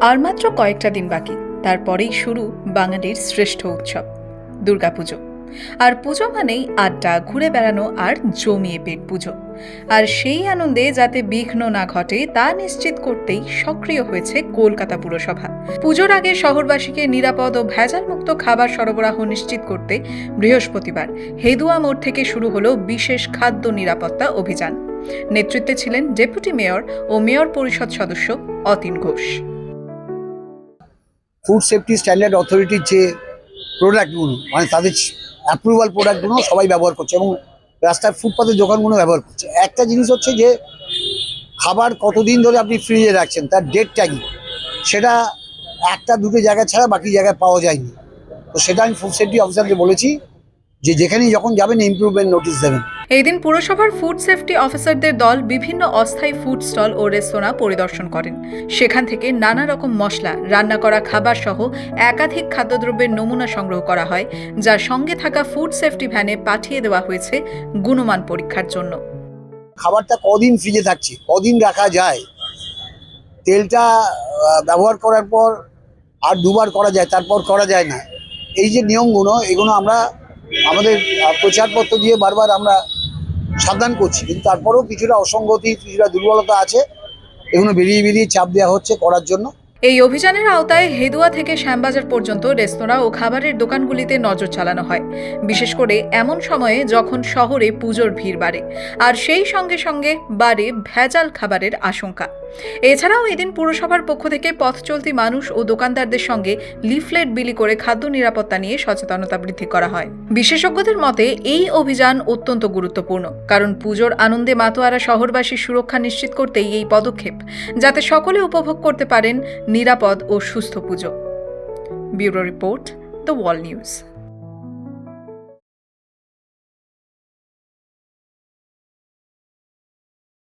আর মাত্র কয়েকটা দিন বাকি, তারপরেই শুরু বাঙালির শ্রেষ্ঠ উৎসব, দুর্গাপুজো। আর পুজো মানেই আড্ডা, ঘুরে বেড়ানো আর জমিয়ে পেট পুজো। আর সেই আনন্দে যাতে বিঘ্ন না ঘটে, তা নিশ্চিত করতেই সক্রিয় হয়েছে কলকাতা পুরসভা। পুজোর আগে শহরবাসীকে নিরাপদ ও ভেজালমুক্ত খাবার সরবরাহ নিশ্চিত করতে বৃহস্পতিবার হেদুয়া মোড় থেকে শুরু হলো বিশেষ খাদ্য নিরাপত্তা অভিযান। নেতৃত্বে ছিলেন ডেপুটি মেয়র ও মেয়র পরিষদ সদস্য Atin Ghosh. Food safety standard অথরিটির যে প্রোডাক্টগুলো মানে তাদের অ্যাপ্রুভাল প্রোডাক্টগুলো সবাই ব্যবহার করছে এবং রাস্তার ফুটপাতের দোকানগুলো ব্যবহার করছে। একটা জিনিস হচ্ছে যে, খাবার কতদিন ধরে আপনি ফ্রিজে রাখছেন, তার ডেট ট্যাগিং সেটা একটা দুটো জায়গা ছাড়া বাকি জায়গায় পাওয়া যায়নি। তো সেটা আমি ফুড সেফটি অফিসারকে বলেছি যে, যেখানেই যখন যাবেন ইমপ্রুভমেন্ট নোটিশ দেবেন। এই দিন পুরসভার ফুড সেফটি অফিসারদের দল বিভিন্ন অস্থায়ী ফুড স্টল ও রেস্তোরাঁ পরিদর্শন করেন। সেখান থেকে নানা রকম মশলা, রান্না করা খাবার সহ একাধিক খাদ্যদ্রব্যের নমুনা সংগ্রহ করা হয় যা সঙ্গে থাকা ফুড সেফটি ভ্যানে পাঠিয়ে দেওয়া হয়েছে গুণমান পরীক্ষার জন্য। খাবারটা কদিন ফ্রিজে থাকছে? কদিন রাখা যায়? তেলটা ব্যবহার করার পর আর দুবার করা যায়, তারপর করা যায় না। এই যে নিয়মগুলো, এগুলো আমরা আমাদের প্রচারপত্র দিয়ে বারবার আমরা সাবধান করছি, কিন্তু তারপরেও কিছুটা অসঙ্গতি, কিছুটা দুর্বলতা আছে। এগুলো বেরিয়ে বেরিয়ে চাপ দেওয়া হচ্ছে করার জন্য। এই অভিযানের আওতায় হেদুয়া থেকে শ্যামবাজার পর্যন্ত রেস্তোরাঁ ও খাবারের দোকানগুলিতে নজর চালানো হয়। বিশেষ করে এমন সময়ে যখন শহরে পুজোর ভিড় বাড়ে, আর সেই সঙ্গে সঙ্গে বাড়ে ভেজাল খাবারের আশঙ্কা। এছাড়াও এদিন পুরসভার পক্ষ থেকে পথ চলতি মানুষ ও দোকানদারদের সঙ্গে লিফলেট বিলি করে খাদ্য নিরাপত্তা নিয়ে সচেতনতা বৃদ্ধি করা হয়। বিশেষজ্ঞদের মতে, এই অভিযান অত্যন্ত গুরুত্বপূর্ণ, কারণ পুজোর আনন্দে মাতোয়ারা শহরবাসীর সুরক্ষা নিশ্চিত করতেই এই পদক্ষেপ, যাতে সকলে উপভোগ করতে পারেন নিরাপদ ও সুস্থ Puja. Bureau report, the wall news.